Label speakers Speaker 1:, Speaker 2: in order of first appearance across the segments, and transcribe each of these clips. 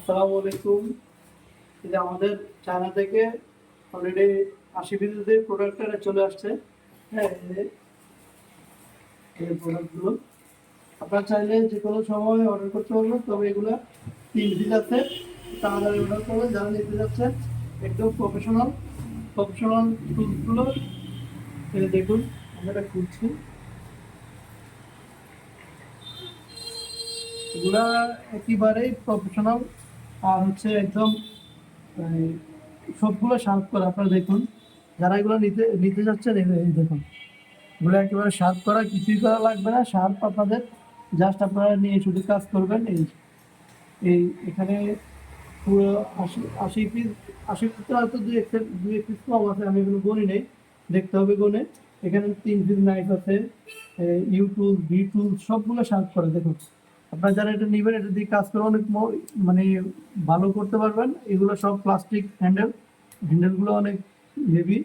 Speaker 1: আসসালামু আলাইকুম। যে আমাদের চায়না থেকে অলরেডি আশি পিসের প্রোডাক্টটা চলে আসছে। হ্যাঁ এই প্রোডাক্টগুলো আপনারা চাইলে যে কোনো সময় অর্ডার করতে পারবেন, তবে এগুলো তিন পিস আছে। তাড়াতাড়ি অর্ডার করবেন। যারা নিতে যাচ্ছেন, একদম প্রফেশনাল প্রফেশনাল টুলসগুলো দেখুন আমরা এটা খুলছি। এগুলা একেবারেই প্রফেশনাল আর হচ্ছে একদম মানে, সবগুলো শার্প করা আপনারা দেখুন। যারা এগুলো নিতে নিতে যাচ্ছেন দেখুন। এগুলো একেবারে শার্প করা কিছুই করা লাগবে না শার্প আপনাদের। জাস্ট আপনারা নিয়ে শুধু কাজ করবেন এই এই এখানে পুরো আশি আশি পিস আশি পিস হয়তো দুই এক দুই এক পিস কম আছে আমি এগুলো গনি নেই দেখতে হবে গনে। এখানে তিন পিস নাইফ আছে ইউটিউব টুল সবগুলো শার্প করে দেখুন। আপনারা যারা এটা নেবেন, এটা দিয়ে কাজ করে অনেক মানে ভালো করতে পারবেন। এগুলো সব প্লাস্টিক হ্যান্ডেল হ্যান্ডেলগুলো অনেক হেভি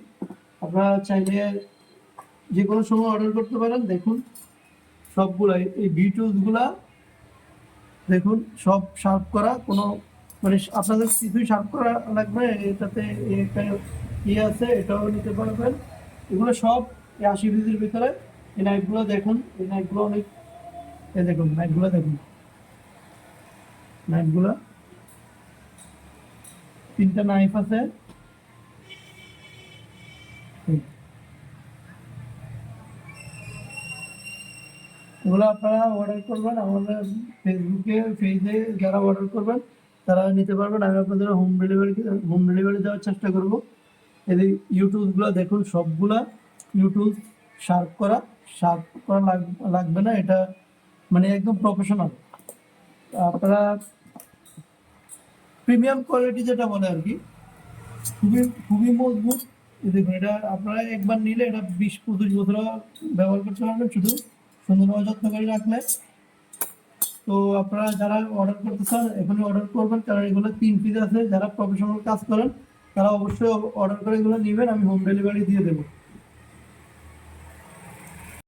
Speaker 1: আপনারা চাইলে যে কোনো সময় অর্ডার করতে পারেন। দেখুন, সবগুলাই, এই ভি টুলসগুলা দেখুন, সব শার্প করা, কোনো মানে আপনাদের কিছুই শার্প করা লাগবে এটাতে একটা ইয়ে আছে, এটাও নিতে পারবেন। এগুলো সব আশি পিসের ভিতরে। এই নাইফগুলো দেখুন, এই নাইফগুলো অনেক এই দেখুন নাইফগুলো দেখুন। নাইফগুলো তিনটা নাইফ আছে। এগুলো আপনারা অর্ডার করবেন, আমাদের ফেসবুকে পেজে যারা অর্ডার করবেন, তারা নিতে পারবেন। আমি আপনাদের হোম ডেলিভারি হোম ডেলিভারি দেওয়ার চেষ্টা করব। এই ইউটিউবগুলো দেখুন, সবগুলা ইউটিউব শার্প করা শার্প করা লাগ- লাগবে না। এটা মানে একদম প্রফেশনাল আপনারা প্রিমিয়াম কোয়ালিটি যেটা বলে আর কি, খুবই খুবই মজবুত। দেখুন, এটা আপনারা একবার নিলে এটা বিশ, পঁচিশ বছর ব্যবহার করতে পারবেন শুধু। সুন্দরভাবে যত্ন করে রাখলে। তো আপনারা যারা অর্ডার করতে চান এখানে অর্ডার করবেন। কারণ এগুলো তিন পিস আছে, যারা প্রফেশনাল কাজ করেন, তারা অবশ্যই অর্ডার করে এগুলো নেবেন। আমি হোম ডেলিভারি দিয়ে দেবো।